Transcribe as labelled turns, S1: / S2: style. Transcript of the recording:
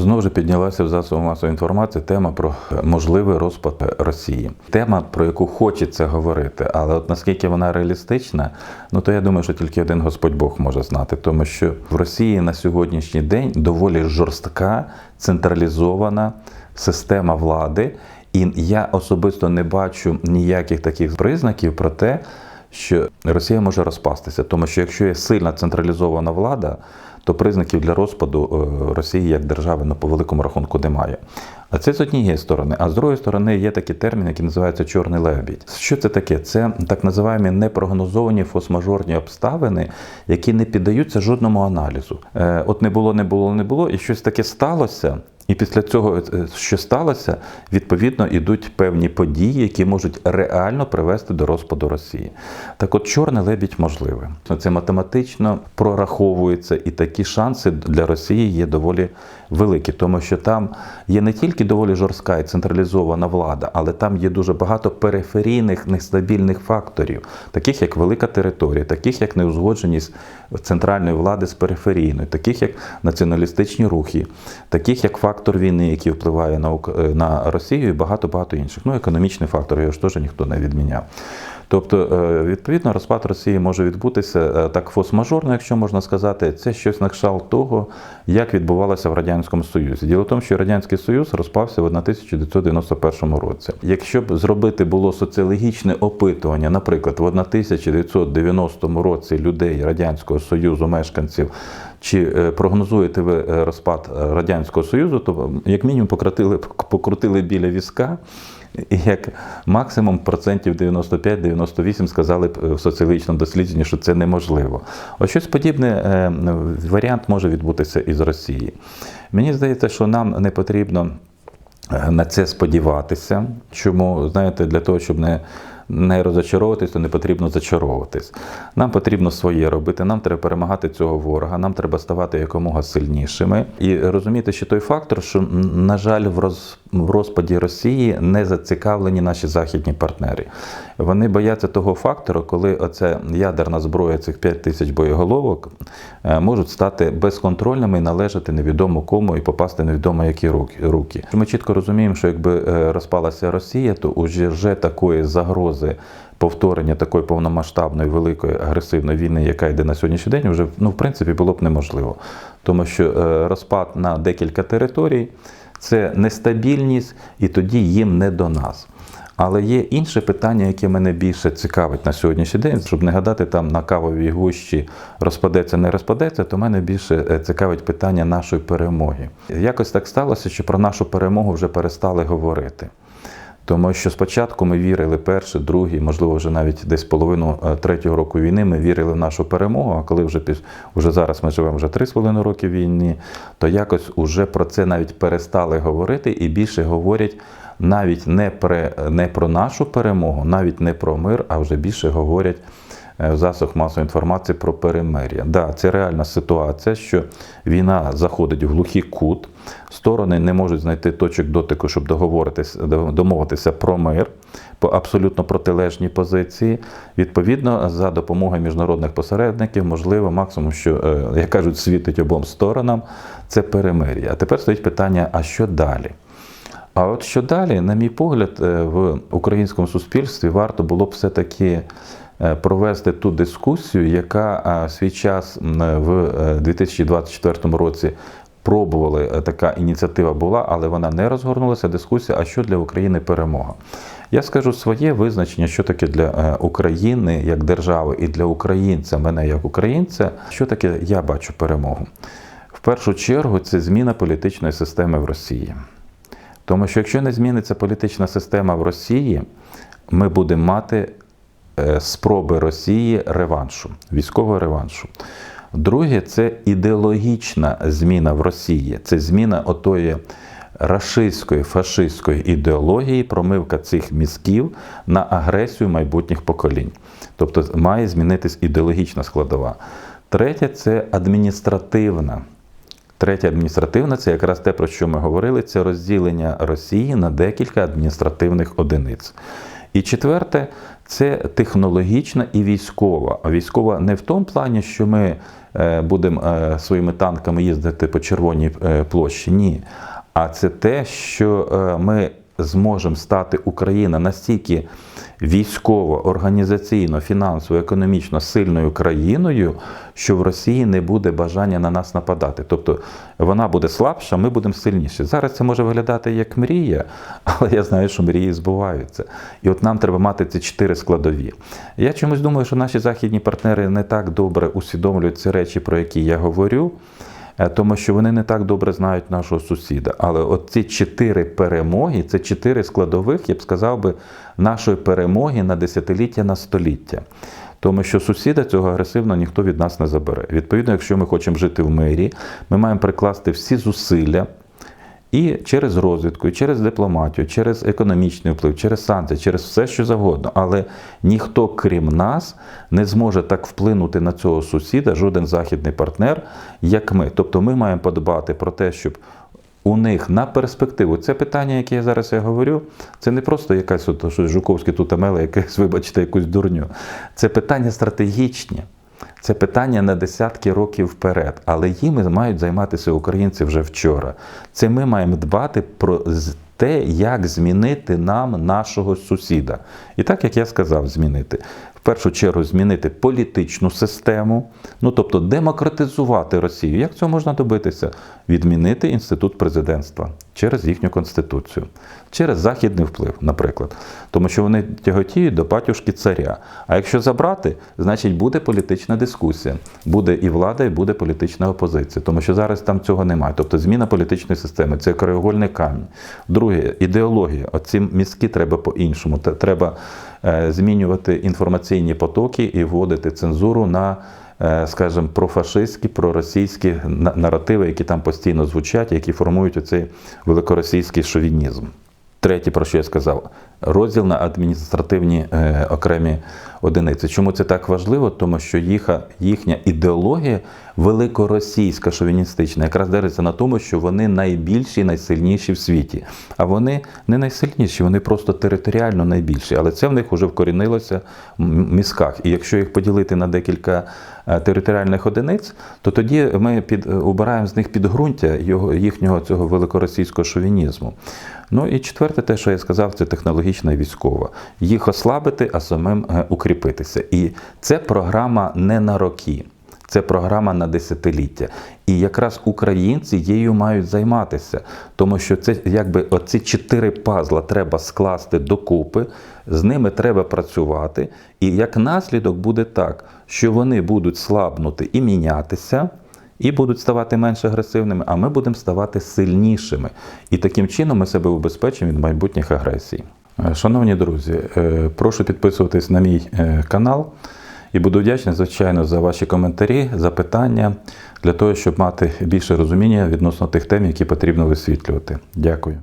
S1: Знову ж піднялася в засобах масової інформації тема про можливий розпад Росії. Тема, про яку хочеться говорити, але от наскільки вона реалістична, ну то я думаю, що тільки один Господь Бог може знати, тому що в Росії на сьогоднішній день доволі жорстка централізована система влади, і я особисто не бачу ніяких таких признаків про те, що Росія може розпастися, тому що якщо є сильна централізована влада, то признаків для розпаду е, Росії як держави ну, по великому рахунку немає. А це з однієї сторони. А з другої сторони є такий термін, який називається чорний лебідь. Що це таке? Це так називаємо непрогнозовані фосмажорні обставини, які не піддаються жодному аналізу. Е, От не було, не було, не було, і щось таке сталося. І після цього, е, що сталося, відповідно йдуть певні події, які можуть реально привести до розпаду Росії. Так от чорний лебідь можливий. Це математично прораховується, і такі шанси для Росії є доволі великі, тому що там є не тільки доволі жорстка і централізована влада, але там є дуже багато периферійних нестабільних факторів, таких як велика територія, таких як неузгодженість центральної влади з периферійною, таких як націоналістичні рухи, таких як фактор війни, який впливає на на Росію, і багато багато інших. Ну, економічний фактор, його ж теж ніхто не відміняв. Тобто, е, відповідно, розпад Росії може відбутися е, так фос-мажорно, якщо можна сказати, це щось на кшталт того, як відбувалося в Радянському Союзі. Діло в тому, що Радянський Союз розпався в 1991 році. Якщо б зробити було соціологічне опитування, наприклад, в 1990 році людей Радянського Союзу, мешканців, чи е, прогнозуєте ви розпад Радянського Союзу, то як мінімум покрутили, покрутили біля візка. І як максимум процентів 95-98 сказали б е, в соціологічному дослідженні, що це неможливо. Ось щось подібне е, варіант може відбутися із Росії. Мені здається, що нам не потрібно е, на це сподіватися. Чому, знаєте, для того, щоб не не розочаровуватись, то не потрібно зачаровуватись. Нам потрібно своє робити, нам треба перемагати цього ворога, нам треба ставати якомога сильнішими і розуміти, що той фактор, що, на жаль, в, роз, в розпаді Росії не зацікавлені наші західні партнери. Вони бояться того фактору, коли оця ядерна зброя цих 5 тисяч боєголовок е, можуть стати безконтрольними і належати невідомо кому і попасти невідомо які руки. Ми чітко розуміємо, що якби е, розпалася Росія, то уже такої загрози повторення такої повномасштабної великої агресивної війни, яка йде на сьогоднішній день, вже ну в принципі було б неможливо, тому що е, розпад на декілька територій це нестабільність, і тоді їм не до нас. Але є інше питання, яке мене більше цікавить на сьогоднішній день, щоб не гадати там на кавовій гущі розпадеться, не розпадеться, то мене більше е, цікавить питання нашої перемоги. Якось так сталося, що про нашу перемогу вже перестали говорити. Тому що спочатку ми вірили перший, другий, можливо, вже навіть десь половину е, третього року війни ми вірили в нашу перемогу. А коли вже уже зараз ми живемо вже три з половиною роки війни, то якось уже про це навіть перестали говорити і більше говорять навіть не про, не про нашу перемогу, навіть не про мир, а вже більше говорять е, в засобах масової інформації про перемир'я. Да, це реальна ситуація, що війна заходить в глухий кут, сторони не можуть знайти точок дотику, щоб договоритися, домовитися про мир по абсолютно протилежній позиції. Відповідно, за допомогою міжнародних посередників, можливо, максимум, що, е, як кажуть, світить обом сторонам, це перемир'я. А тепер стоїть питання: а що далі? А от що далі, на мій погляд, е, в українському суспільстві варто було б все-таки е, провести ту дискусію, яка свій час в е, 2024 році пробували, е, така ініціатива була, але вона не розгорнулася. Дискусія, а що для України перемога? Я скажу своє визначення, що таке для е, України як держави і для українця, мене як українця, що таке я бачу перемогу. В першу чергу це зміна політичної системи в Росії. Тому що якщо не зміниться політична система в Росії, ми будемо мати е, спроби Росії реваншу, військового реваншу. Друге, це ідеологічна зміна в Росії. Це зміна отої рашистської, фашистської ідеології, промивка цих мізків на агресію майбутніх поколінь. Тобто має змінитись ідеологічна складова. Третє це адміністративна. Третє адміністративне це якраз те, про що ми говорили, це розділення Росії на декілька адміністративних одиниць. І четверте, це технологічна і військова. А військова не в тому плані, що ми е, будемо е, своїми танками їздити по червоній е, площі. Ні. А це те, що ми зможемо стати Україна настільки військово, організаційно, фінансово, економічно сильною країною, що в Росії не буде бажання на нас нападати. Тобто вона буде слабша, ми будемо сильніші. Зараз це може виглядати як мрія, але я знаю, що мрії збуваються. І от нам треба мати ці чотири складові. Я чомусь думаю, що наші західні партнери не так добре усвідомлюють ці речі, про які я говорю. Е, Тому що вони не так добре знають нашого сусіда. Але от ці чотири перемоги, це чотири складових, я б сказав би, нашої перемоги на десятиліття на століття. Тому що сусіда цього агресивно ніхто від нас не забере. Відповідно, якщо ми хочемо жити в мирі, ми маємо прикласти всі зусилля. І через розвідку, і через дипломатію, через економічний вплив, через санкції, через все, що завгодно. Але ніхто, крім нас, не зможе так вплинути на цього сусіда, жоден західний партнер, як ми. Тобто ми маємо подбати про те, щоб у них на перспективу це питання, яке я зараз я говорю, це не просто якась от, що Жуковський тут амела, якась, вибачте, якусь дурню. Це питання стратегічні. Це питання на десятки років вперед, але їми мають займатися українці вже вчора. Це ми маємо дбати про те, як змінити нам нашого сусіда. І так як я сказав, змінити. В першу чергу змінити політичну систему, ну тобто демократизувати Росію. Як цього можна добитися? Відмінити інститут президентства через їхню конституцію, через західний вплив, наприклад. Тому що вони тяготіють до батюшки царя. А якщо забрати, значить буде політична дискусія, буде і влада, і буде політична опозиція. Тому що зараз там цього немає. Тобто зміна політичної системи це краєугольний камінь. Друге, ідеологія. Оці мізки треба по-іншому. Треба змінювати інформаційні потоки і вводити цензуру на, е, скажімо, профашистські, проросійські на- наративи, які там постійно звучать, які формують оцей великоросійський шовінізм. Третє, про що я сказав, розділ на адміністративні е, окремі одиниці. Чому це так важливо? Тому що їха, їхня ідеологія великоросійська шовіністична, якраз держиться на тому, що вони найбільші і найсильніші в світі. А вони не найсильніші, вони просто територіально найбільші. Але це в них вже вкорінилося в мізках. І якщо їх поділити на декілька е, територіальних одиниць, то тоді ми під, е, убираємо з них підґрунтя його, їхнього цього великоросійського шовінізму. Ну і четверте, те, що я сказав, це технологічна і військова. Їх ослабити, а самим е, укріпитися. І це програма не на роки. Це програма на десятиліття. І якраз українці її мають займатися, тому що це якби оці чотири пазла треба скласти докупи, з ними треба працювати. І як наслідок буде так, що вони будуть слабнути і мінятися. І будуть ставати менш агресивними, а ми будемо ставати сильнішими. І таким чином ми себе убезпечимо від майбутніх агресій. Е, Шановні друзі, е, прошу підписуватись на мій е, канал і буду вдячний, звичайно, за ваші коментарі, запитання для того, щоб мати більше розуміння відносно тих тем, які потрібно висвітлювати. Дякую.